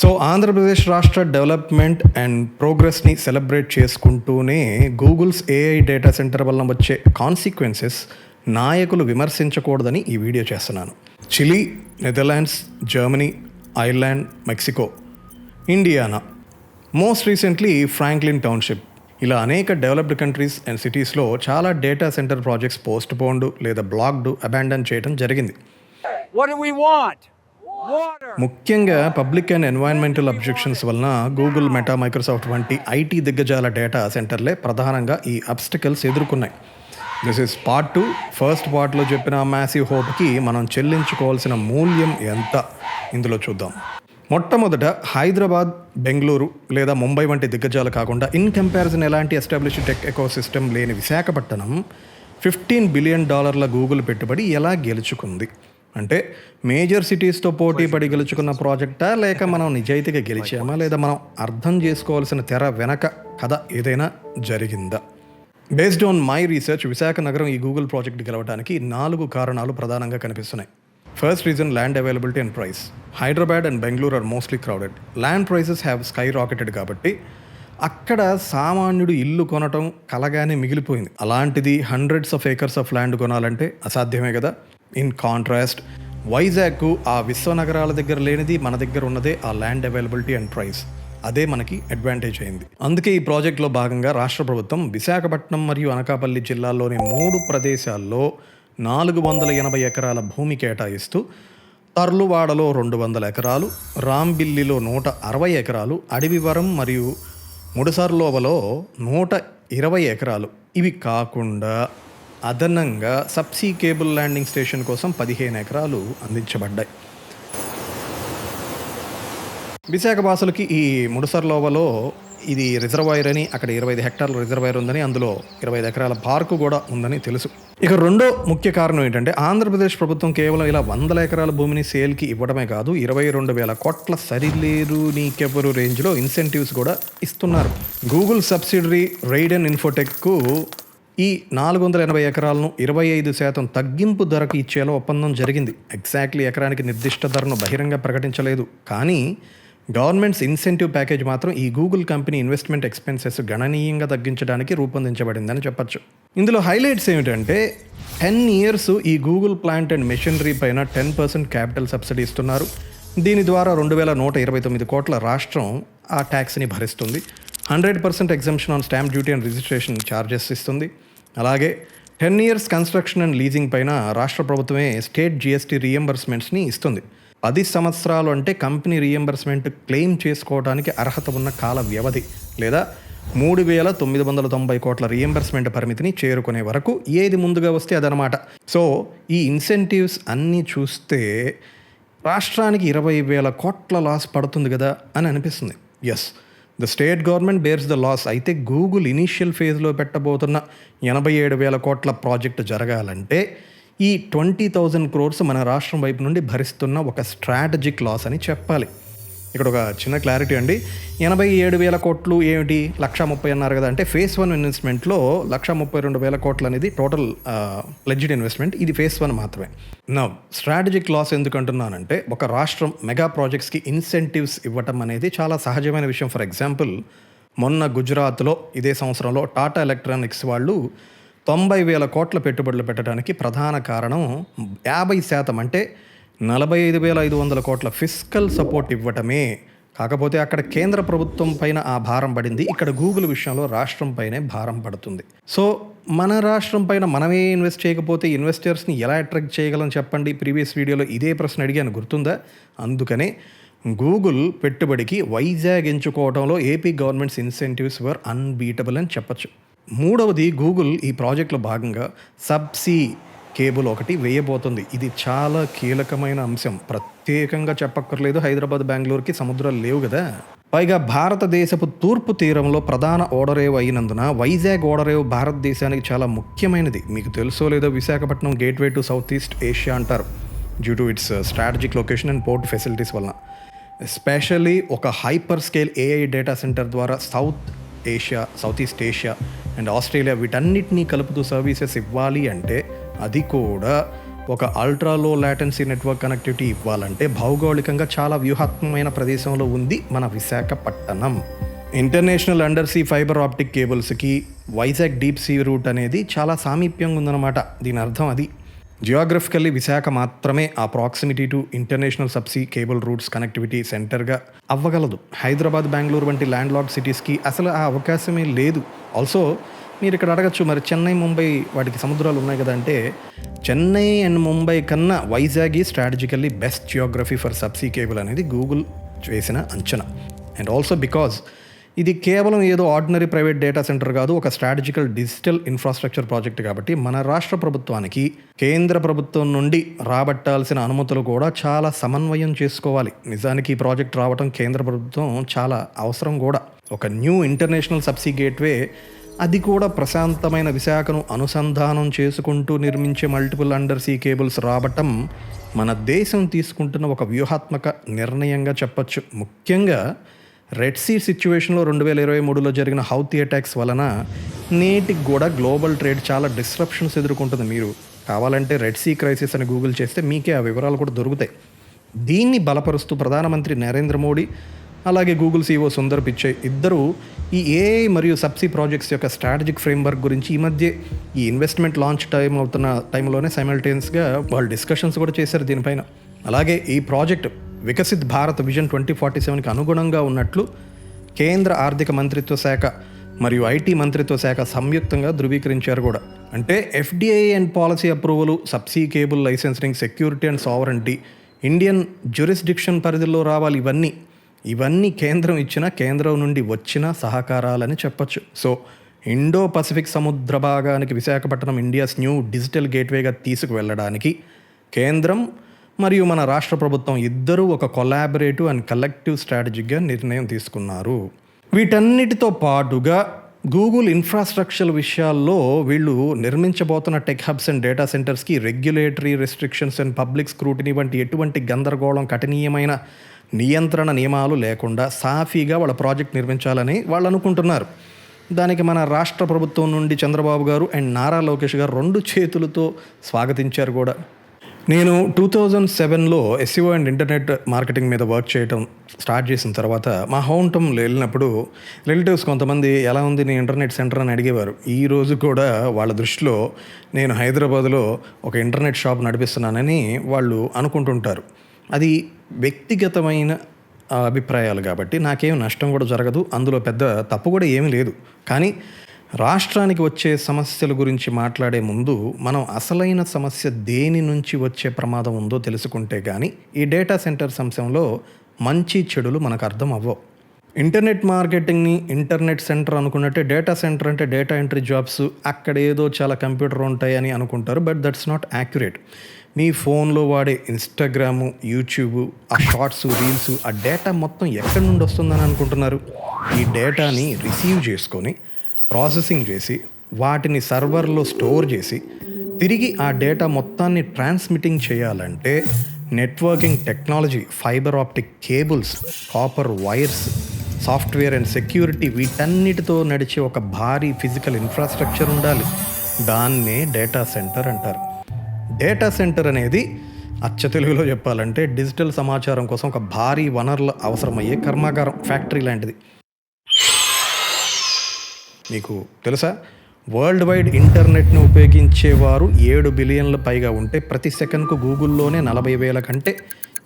So Andhra Pradesh రాష్ట్ర development and ప్రోగ్రెస్ని celebrate చేసుకుంటూనే గూగుల్స్ ఏఐ డేటా సెంటర్ వల్ల వచ్చే కాన్సిక్వెన్సెస్ నాయకులు విమర్శించకూడదని ఈ వీడియో చేస్తున్నాను. Chile Netherlands Germany Ireland Mexico Indiana? Most recently Franklin township. ఇలా అనేక డెవలప్డ్ కంట్రీస్ అండ్ సిటీస్లో చాలా data centre projects postponed లేదా బ్లాక్డ్ అబాండన్ చేయడం జరిగింది. What do we want? ముఖ్యంగా పబ్లిక్ అండ్ ఎన్వైరన్మెంటల్ అబ్జెక్షన్స్ వలన గూగుల్ మెటా మైక్రోసాఫ్ట్ వంటి ఐటీ దిగ్గజాల డేటా సెంటర్లే ప్రధానంగా ఈ obstacles ఎదుర్కొన్నాయి. This is part two first పార్ట్లో చెప్పిన మ్యాసివ్ హోప్కి మనం చెల్లించుకోవాల్సిన మూల్యం ఎంత? ఇందులో చూద్దాం. మొట్టమొదట హైదరాబాద్ బెంగళూరు లేదా ముంబై వంటి దిగ్గజాలు కాకుండా ఇన్ కంపారిజన్ ఎలాంటి ఎస్టాబ్లిష్ టెక్ ఎకో సిస్టమ్ లేని విశాఖపట్నం ఫిఫ్టీన్ బిలియన్ డాలర్ల గూగుల్ పెట్టుబడి ఎలా గెలుచుకుంది? అంటే మేజర్ సిటీస్తో పోటీ పడి గెలుచుకున్న ప్రాజెక్టా లేక మనం నిజాయితీగా గెలిచామా? లేదా మనం అర్థం చేసుకోవాల్సిన తెర వెనక కథ ఏదైనా జరిగిందా? Based on my research Visakha నగరం ఈ గూగుల్ ప్రాజెక్ట్ గెలవడానికి నాలుగు కారణాలు ప్రధానంగా కనిపిస్తున్నాయి. First reason land availability and price Hyderabad and Bengaluru are mostly crowded land prices have sky rocketed కాబట్టి అక్కడ సామాన్యుడు ఇల్లు కొనటం కలగానే మిగిలిపోయింది. అలాంటిది hundreds of acres of land కొనాలంటే అసాధ్యమే కదా? ఇన్ కాంట్రాస్ట్ వైజాగ్కు ఆ విశ్వనగరాల దగ్గర లేనిది మన దగ్గర ఉన్నదే ఆ ల్యాండ్ అవైలబిలిటీ అండ్ ప్రైస్. అదే మనకి అడ్వాంటేజ్ అయింది. అందుకే ఈ ప్రాజెక్ట్లో భాగంగా రాష్ట్ర ప్రభుత్వం విశాఖపట్నం మరియు అనకాపల్లి జిల్లాల్లోని మూడు ప్రదేశాల్లో నాలుగు వందల ఎనభై ఎకరాల భూమి కేటాయిస్తూ తర్లువాడలో రెండు వందల ఎకరాలు రాంబిల్లిలో నూట అరవై ఎకరాలు అడవివరం మరియు ముడసర్లోవలో నూట ఇరవై ఎకరాలు. ఇవి కాకుండా అదనంగా సబ్సీ కేబుల్ ల్యాండింగ్ స్టేషన్ కోసం పదిహేను ఎకరాలు అందించబడ్డాయి. విశాఖ వాసులకి ఈ ముడసర్లోవలో ఇది రిజర్వాయర్ అని అక్కడ ఇరవై ఐదు హెక్టార్ల రిజర్వాయర్ ఉందని అందులో ఇరవై ఐదు ఎకరాల పార్కు కూడా ఉందని తెలుసు. ఇక రెండో ముఖ్య కారణం ఏంటంటే ఆంధ్రప్రదేశ్ ప్రభుత్వం కేవలం ఇలా వందల ఎకరాల భూమిని సేల్కి ఇవ్వడమే కాదు ఇరవై రెండు వేల కోట్ల సరిలేరు నీకెవరు రేంజ్లో ఇన్సెంటివ్స్ కూడా ఇస్తున్నారు. గూగుల్ సబ్సిడరీ రైడెన్ ఇన్ఫోటెక్కు ఈ నాలుగు వందల ఎనభై ఎకరాలను ఇరవై ఐదు శాతం తగ్గింపు ధరకు ఇచ్చేలా ఒప్పందం జరిగింది. ఎగ్జాక్ట్లీ ఎకరానికి నిర్దిష్ట ధరను బహిరంగ ప్రకటించలేదు. కానీ గవర్నమెంట్స్ ఇన్సెంటివ్ ప్యాకేజ్ మాత్రం ఈ గూగుల్ కంపెనీ ఇన్వెస్ట్మెంట్ ఎక్స్పెన్సెస్ గణనీయంగా తగ్గించడానికి రూపొందించబడిందని చెప్పొచ్చు. ఇందులో హైలైట్స్ ఏమిటంటే టెన్ ఇయర్స్ ఈ గూగుల్ ప్లాంట్ అండ్ మెషినరీ పైన టెన్ పర్సెంట్ క్యాపిటల్ సబ్సిడీ ఇస్తున్నారు. దీని ద్వారా రెండు వేల నూట ఇరవై తొమ్మిది కోట్ల రాష్ట్రం ఆ ట్యాక్స్ని భరిస్తుంది. Hundred percent exemption on stamp duty and registration charges ఇస్తుంది. అలాగే ten years construction and leasing పైన రాష్ట్ర ప్రభుత్వమే స్టేట్ జిఎస్టీ రీఎంబర్స్మెంట్స్ని ఇస్తుంది. పది సంవత్సరాలు అంటే కంపెనీ రీఎంబర్స్మెంట్ క్లెయిమ్ చేసుకోవడానికి అర్హత ఉన్న కాల వ్యవధి లేదా మూడు వేల తొమ్మిది వందల తొంభై కోట్ల రీఎంబర్స్మెంట్ పరిమితిని చేరుకునే వరకు ఏది ముందుగా వస్తే అదనమాట. సో ఈ ఇన్సెంటివ్స్ అన్నీ చూస్తే రాష్ట్రానికి ఇరవై వేల కోట్ల లాస్ పడుతుంది కదా అని అనిపిస్తుంది. Yes the state government bears the loss అయితే గూగుల్ ఇనీషియల్ ఫేజ్లో పెట్టబోతున్న ఎనభై ఏడు వేల కోట్ల ప్రాజెక్టు జరగాలంటే ఈ ట్వంటీ థౌజండ్ క్రోర్స్ మన రాష్ట్రం వైపు నుండి భరిస్తున్న ఒక స్ట్రాటజిక్ లాస్ అని చెప్పాలి. ఇక్కడ ఒక చిన్న క్లారిటీ అండి. ఎనభై ఏడు వేల కోట్లు ఏమిటి? లక్ష ముప్పై అన్నారు కదా. అంటే ఫేస్ వన్ ఇన్వెస్ట్మెంట్లో లక్ష ముప్పై రెండు వేల కోట్లు అనేది టోటల్ ప్లెడ్జ్డ్ ఇన్వెస్ట్మెంట్ ఇది ఫేస్ వన్ మాత్రమే. నా స్ట్రాటజిక్ లాస్ ఎందుకంటున్నానంటే ఒక రాష్ట్రం మెగా ప్రాజెక్ట్స్కి ఇన్సెంటివ్స్ ఇవ్వటం అనేది చాలా సహజమైన విషయం. ఫర్ ఎగ్జాంపుల్ మొన్న గుజరాత్లో ఇదే సంవత్సరంలో టాటా ఎలక్ట్రానిక్స్ వాళ్ళు తొంభై వేల కోట్ల పెట్టుబడులు పెట్టడానికి ప్రధాన కారణం యాభై శాతం అంటే నలభై ఐదు వేల ఐదు వందల కోట్ల ఫిస్కల్ సపోర్ట్ ఇవ్వటమే. కాకపోతే అక్కడ కేంద్ర ప్రభుత్వం పైన ఆ భారం పడింది. ఇక్కడ గూగుల్ విషయంలో రాష్ట్రం పైనే భారం పడుతుంది. సో మన రాష్ట్రం పైన మనమే ఇన్వెస్ట్ చేయకపోతే ఇన్వెస్టర్స్ని ఎలా అట్రాక్ట్ చేయగలం చెప్పండి? ప్రీవియస్ వీడియోలో ఇదే ప్రశ్న అడిగాను. గుర్తుందా? అందుకనే గూగుల్ పెట్టుబడికి Vizag ఎంచుకోవడంలో AP government's incentives were unbeatable అని చెప్పొచ్చు. మూడవది గూగుల్ ఈ ప్రాజెక్టులో భాగంగా సబ్సీ కేబుల్ ఒకటి వేయబోతుంది. ఇది చాలా కీలకమైన అంశం. ప్రత్యేకంగా చెప్పక్కర్లేదు హైదరాబాద్ బెంగళూరుకి సముద్రాలు లేవు కదా. పైగా భారతదేశపు తూర్పు తీరంలో ప్రధాన ఓడరేవు అయినందున వైజాగ్ ఓడరేవు భారతదేశానికి చాలా ముఖ్యమైనది. మీకు తెలుసో లేదో Visakhapatnam gateway to South East Asia అంటారు. Due to its strategic location and port facilities వలన. ఎస్పెషలీ ఒక hyper scale AI data center ద్వారా South Asia South East Asia and Australia వీటన్నిటినీ కలుపుతూ సర్వీసెస్ ఇవ్వాలి అంటే అది కూడా ఒక అల్ట్రాలో లాటెన్సీ నెట్వర్క్ కనెక్టివిటీ ఇవ్వాలంటే భౌగోళికంగా చాలా వ్యూహాత్మకమైన ప్రదేశంలో ఉంది మన Visakhapatnam. International under sea fibre optic కేబుల్స్కి Vizag deep sea route అనేది చాలా సామీప్యంగా ఉందన్నమాట. దీని అర్థం అది. జియోగ్రఫికల్లీ విశాఖ మాత్రమే ఆ proximity to international subsea cable routes connectivity సెంటర్గా అవ్వగలదు. హైదరాబాద్ బెంగళూరు వంటి ల్యాండ్ లాక్ సిటీస్కి అసలు ఆ అవకాశమే లేదు. ఆల్సో మీరు ఇక్కడ అడగచ్చు మరి చెన్నై ముంబై వాటికి సముద్రాలు ఉన్నాయి కదా అంటే చెన్నై అండ్ ముంబై కన్నా వైజాగ్ ఈ strategically best geography for subsea cable అనేది గూగుల్ చేసిన అంచనా. అండ్ ఆల్సో బికాజ్ ఇది కేవలం ఏదో ఆర్డినరీ ప్రైవేట్ డేటా సెంటర్ కాదు ఒక స్ట్రాటజికల్ డిజిటల్ ఇన్ఫ్రాస్ట్రక్చర్ ప్రాజెక్ట్ కాబట్టి మన రాష్ట్ర ప్రభుత్వానికి కేంద్ర ప్రభుత్వం నుండి రాబట్టాల్సిన అనుమతులు కూడా చాలా సమన్వయం చేసుకోవాలి. నిజానికి ఈ ప్రాజెక్ట్ రావడం కేంద్ర ప్రభుత్వం చాలా అవసరం కూడా. ఒక న్యూ ఇంటర్నేషనల్ సబ్సీ గేట్వే అది కూడా ప్రశాంతమైన విశాఖను అనుసంధానం చేసుకుంటూ నిర్మించే మల్టిపుల్ అండర్ సీ కేబుల్స్ రావటం మన దేశం తీసుకుంటున్న ఒక వ్యూహాత్మక నిర్ణయంగా చెప్పచ్చు. ముఖ్యంగా రెడ్ సీ సిచ్యువేషన్లో రెండు వేల ఇరవై మూడులో జరిగిన హౌతీ అటాక్స్ వలన నేటికి కూడా గ్లోబల్ ట్రేడ్ చాలా డిస్రప్షన్స్ ఎదుర్కొంటుంది. మీరు కావాలంటే రెడ్ సీ క్రైసిస్ అని గూగుల్ చేస్తే మీకే ఆ వివరాలు కూడా దొరుకుతాయి. దీన్ని బలపరుస్తూ ప్రధానమంత్రి నరేంద్ర మోడీ అలాగే గూగుల్ సీఓ సుందర్ పిచ్చై ఇద్దరు ఈ ఏఐ మరియు సబ్సీ ప్రాజెక్ట్స్ యొక్క స్ట్రాటజిక్ ఫ్రేమ్వర్క్ గురించి ఈ మధ్య ఈ ఇన్వెస్ట్మెంట్ లాంచ్ టైం అవుతున్న టైంలోనే సైమల్టేనియస్గా వాళ్ళు డిస్కషన్స్ కూడా చేశారు దీనిపైన. అలాగే ఈ project Viksit Bharat vision twenty forty సెవెన్కి అనుగుణంగా ఉన్నట్లు కేంద్ర ఆర్థిక మంత్రిత్వ శాఖ మరియు ఐటీ మంత్రిత్వ శాఖ సంయుక్తంగా ధృవీకరించారు కూడా. అంటే FDI and policy approval subsea cable licensing security and sovereignty Indian jurisdiction పరిధిలో రావాలి ఇవన్నీ ఇవన్నీ కేంద్రం ఇచ్చిన కేంద్రం నుండి వచ్చిన సహకారాలని చెప్పొచ్చు. సో ఇండో పసిఫిక్ సముద్ర భాగానికి విశాఖపట్నం ఇండియాస్ న్యూ డిజిటల్ గేట్వేగా తీసుకువెళ్ళడానికి కేంద్రం మరియు మన రాష్ట్ర ప్రభుత్వం ఇద్దరూ ఒక కొలాబరేటివ్ అండ్ కలెక్టివ్ స్ట్రాటజీగా నిర్ణయం తీసుకున్నారు. వీటన్నిటితో పాటుగా గూగుల్ ఇన్ఫ్రాస్ట్రక్చర్ విషయాల్లో వీళ్ళు నిర్మించబోతున్న tech hubs and data సెంటర్స్కి regulatory restrictions and public scrutiny వంటి ఎటువంటి గందరగోళం కఠినీయమైన నియంత్రణ నియమాలు లేకుండా సాఫీగా వాళ్ళ ప్రాజెక్ట్ నిర్మించాలని వాళ్ళు అనుకుంటున్నారు. దానికి మన రాష్ట్ర ప్రభుత్వం నుండి చంద్రబాబు గారు అండ్ నారా లోకేష్ గారు రెండు చేతులతో స్వాగతించారు కూడా. నేను టూ థౌజండ్ సెవెన్లో ఎస్ఈఓ అండ్ ఇంటర్నెట్ మార్కెటింగ్ మీద వర్క్ చేయడం స్టార్ట్ చేసిన తర్వాత మా హోమ్ టౌన్లో వెళ్ళినప్పుడు రిలేటివ్స్ కొంతమంది ఎలా ఉంది నీ ఇంటర్నెట్ సెంటర్ అని అడిగేవారు. ఈ రోజు కూడా వాళ్ళ దృష్టిలో నేను హైదరాబాద్లో ఒక ఇంటర్నెట్ షాప్ నడిపిస్తున్నానని వాళ్ళు అనుకుంటుంటారు. అది వ్యక్తిగతమైన అభిప్రాయాలు కాబట్టి నాకేం నష్టం కూడా జరగదు. అందులో పెద్ద తప్పు కూడా ఏమీ లేదు. కానీ రాష్ట్రానికి వచ్చే సమస్యల గురించి మాట్లాడే ముందు మనం అసలైన సమస్య దేని నుంచి వచ్చే ప్రమాదం ఉందో తెలుసుకుంటే కానీ ఈ డేటా సెంటర్స్ అంశంలో మంచి చెడులు మనకు అర్థం అవ్వవు. ఇంటర్నెట్ మార్కెటింగ్ని ఇంటర్నెట్ సెంటర్ అనుకున్నట్టే డేటా సెంటర్ అంటే డేటా ఎంట్రీ జాబ్స్ అక్కడ ఏదో చాలా కంప్యూటర్ ఉంటాయని అనుకుంటారు బట్ దట్స్ నాట్ యాక్యురేట్. మీ ఫోన్లో వాడే ఇన్స్టాగ్రాము యూట్యూబ్ ఆ షార్ట్స్ రీల్స్ ఆ డేటా మొత్తం ఎక్కడి నుండి వస్తుందని అనుకుంటున్నారు? ఈ డేటాని రిసీవ్ చేసుకొని ప్రాసెసింగ్ చేసి వాటిని సర్వర్లో స్టోర్ చేసి తిరిగి ఆ డేటా మొత్తాన్ని ట్రాన్స్మిటింగ్ చేయాలంటే networking technology fibre optic cables copper wires software and security వీటన్నిటితో నడిచే ఒక భారీ ఫిజికల్ ఇన్ఫ్రాస్ట్రక్చర్ ఉండాలి. దాన్నే డేటా సెంటర్ అంటారు. డేటా సెంటర్ అనేది అచ్చ తెలుగులో చెప్పాలంటే డిజిటల్ సమాచారం కోసం ఒక భారీ వనరులు అవసరమయ్యే కర్మాగారం ఫ్యాక్టరీ లాంటిది. మీకు తెలుసా? వరల్డ్ వైడ్ ఇంటర్నెట్ను ఉపయోగించేవారు ఏడు బిలియన్ల పైగా ఉంటే ప్రతి సెకండ్కు గూగుల్లోనే నలభై వేల కంటే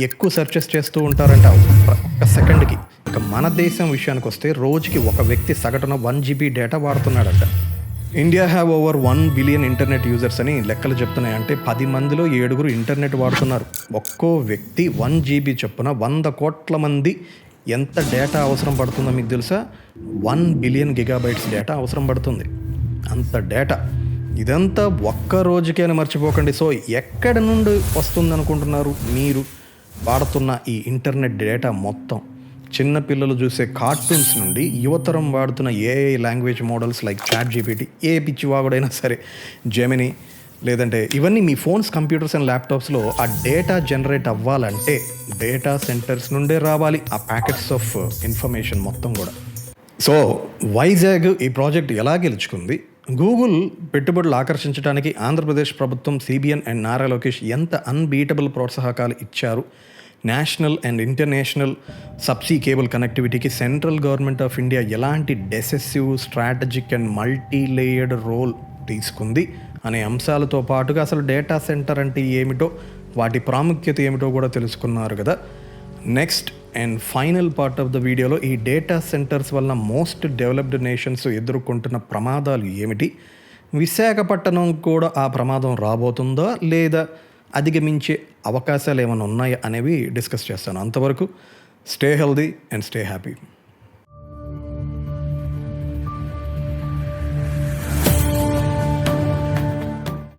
ఎక్కువ సెర్చెస్ చేస్తూ ఉంటారంట ఒక సెకండ్కి. ఇక మన దేశం విషయానికి వస్తే రోజుకి ఒక వ్యక్తి సగటున one GB data వాడుతున్నాడంట. India have over one billion internet users అని లెక్కలు చెప్తున్నాయి. అంటే పది మందిలో ఏడుగురు ఇంటర్నెట్ వాడుతున్నారు. ఒక్కో వ్యక్తి వన్ జీబీ చొప్పున వంద కోట్ల మంది ఎంత డేటా అవసరం పడుతుందో మీకు తెలుసా? వన్ బిలియన్ గిగాబైట్స్ డేటా అవసరం పడుతుంది. అంత డేటా ఇదంతా ఒక్క రోజుకైనా మర్చిపోకండి. సో ఎక్కడి నుండి వస్తుంది అనుకుంటున్నారు మీరు వాడుతున్న ఈ ఇంటర్నెట్ డేటా మొత్తం? చిన్న పిల్లలు చూసే కార్టూన్స్ నుండి యువతరం వాడుతున్న AI language models like chat GPT ఏ పిచ్చి వాగుడైనా సరే జెమిని లేదంటే ఇవన్నీ మీ ఫోన్స్ కంప్యూటర్స్ అండ్ ల్యాప్టాప్స్లో ఆ డేటా జనరేట్ అవ్వాలంటే డేటా సెంటర్స్ నుండే రావాలి ఆ ప్యాకెట్స్ ఆఫ్ ఇన్ఫర్మేషన్ మొత్తం కూడా. సో వైజాగ్ ఈ ప్రాజెక్ట్ ఎలా గెలుచుకుంది? గూగుల్ పెట్టుబడులు ఆకర్షించడానికి ఆంధ్రప్రదేశ్ ప్రభుత్వం సిబిఎన్ అండ్ నారా లోకేష్ ఎంత అన్బీటబుల్ ప్రోత్సాహకాలు ఇచ్చారు? National and international subsea cable కనెక్టివిటీకి central government of India ఎలాంటి decisive strategic and multi layered role తీసుకుంది అనే అంశాలతో పాటుగా అసలు డేటా సెంటర్ అంటే ఏమిటో వాటి ప్రాముఖ్యత ఏమిటో కూడా తెలుసుకున్నారు కదా. Next and final part of the వీడియోలో ఈ డేటా సెంటర్స్ వలన మోస్ట్ డెవలప్డ్ నేషన్స్ ఎదుర్కొంటున్న ప్రమాదాలు ఏమిటి? విశాఖపట్నం కూడా ఆ ప్రమాదం రాబోతుందా లేదా అధిగమించే అవకాశాలు ఏమైనా ఉన్నాయా అనేవి డిస్కస్ చేస్తాను. అంతవరకు stay healthy and stay happy.